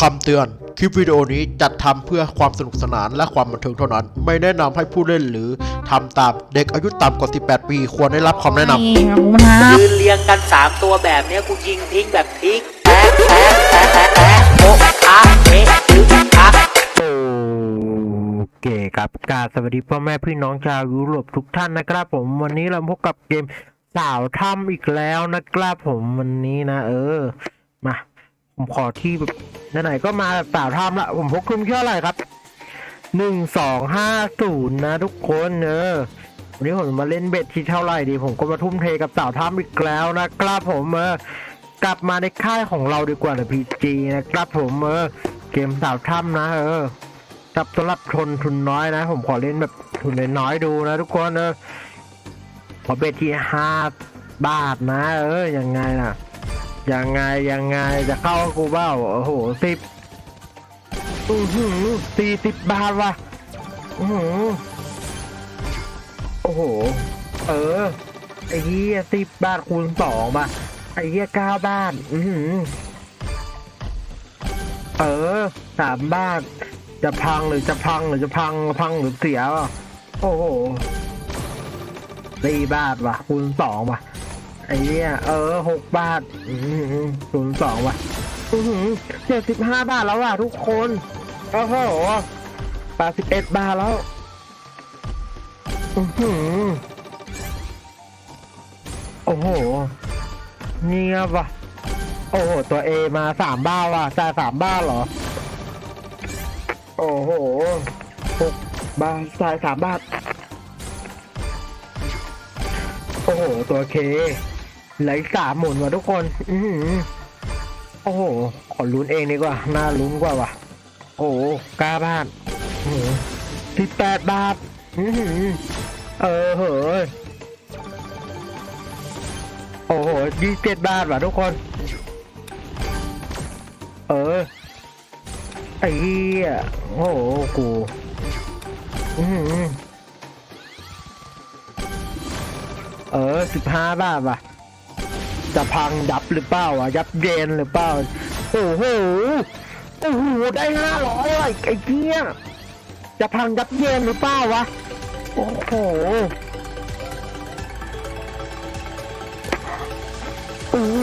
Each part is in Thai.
คำเตือน คลิปวิดีโอนี้จัดทำเพื่อความสนุกสนานและความบันเทิงเท่านั้น ไม่แนะนำให้ผู้เล่นหรือทำตามเด็กอายุต่ำกว่า 18 ปี ควรได้รับคำแนะนำ นี่ครับคุณครับ ยืนเรียงกันสามตัวแบบเนี้ยกูยิงทิ้งแบบพลิกแอะแอะแอะแอะแอะโอะอะเอะอึะอะโอเคครับกราบสวัสดีพ่อแม่พี่น้องชาวยุโรปทุกท่านนะครับผมวันนี้เราพบกับเกมสาวถ้ำอีกแล้วนะครับผมวันนี้นะ เออมา ผมขอที่แบบไหนๆก็มาสาวถ้ำละผมพกคุมเท่าไหร่ครับหนึ่งสองห้าศูนย์นะทุกคนเออวันนี้ผมมาเล่นเบ็ดที่เท่าไหร่ดีผมก็มาทุ่มเทกับสาวถ้ำอีกแล้วนะครับผมเออกลับมาในค่ายของเราดีกว่านะพีจีนะครับผมเออเกมสาวถ้ำนะเออจับสำหรับทนทุนน้อยนะ ผมขอเล่นแบบทุนน้อยๆดูนะทุกคนเออขอเบ็ดที่ห้าบาทนะ เออยังไงล่ะ ยังไงยังไงจะเข้ากูเบ้าโอ้โหสิบอือหือสี่สิบบาทว่ะอือหือโอ้โห เออไอ้เหี้ยสิบบาทคูณสองป่ะไอ้เหี้ยเก้าบาทอือหือเออสามบาทจะพังหรือจะพังหรือจะพังพังหรือเสียวะโอ้โหสี่บาทว่ะคูณสองว่ะ ไอ้เนี่ยเออหกบาทอืมคูณสองว่ะเจ็ดสิบห้าบาทแล้วว่ะทุกคนโอ้โหแปดสิบเอ็ดบาทแล้วอือหือโอ้โหเงียบว่ะ โอ้โห ตัวเอมาสามบ้าว่ะจ่ายสามบ้าเหรอ โอ้โหหกบาทจ่ายสามบาท โอ้โห ตัวเค เหลืออีกสามหมุนว่ะทุกคนอือหือโอ้โห ขอลุ้นเองดีกว่า น่าลุ้นกว่าว่ะ โอ้โหเก้าบ้าทสิบแปดบาท อือหือเออเหยโอ้โหยี่สิบเจ็ดบาทว่ะทุกคน เออ ไอ้เหี้ยโอ้โห กู อือหือเออสิบห้าบาทว่ะ จะพังยับหรือเปล่าวะยับเย็นหรือเปล่าโอ้โหโอ้โหได้ห้าร้อยว่ะไอ้เหี้ยจะพังยับเย็นหรือเปล่าวะโอ้โหโอ้โห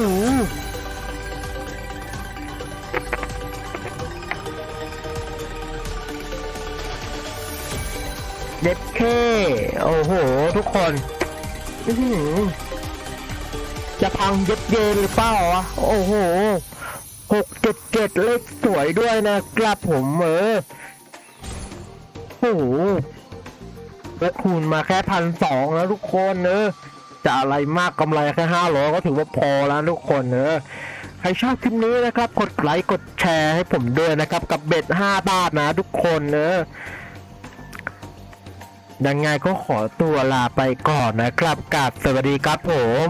เด็ดเคโอ้โห ทุกคน อื้อหือ จะพังเย็ดเย็นหรือเปล่าวะโอ้โหหกเจ็ดเจ็ดเลขสวยด้วยนะครับผมเออโอ้โหลดทุนมาแค่พันสองแล้วทุกคนเนอะจะอะไรมากกำไรแค่ห้าร้อยก็ถือว่าพอแล้วทุกคนเนอะใครชอบคลิปนี้นะครับ กดไลค์กดแชร์ให้ผมด้วยนะครับ กับเบ็ดห้าบาทนะทุกคนเนอะยังไงก็ขอตัวลาไปก่อนนะครับกับสวัสดีครับผม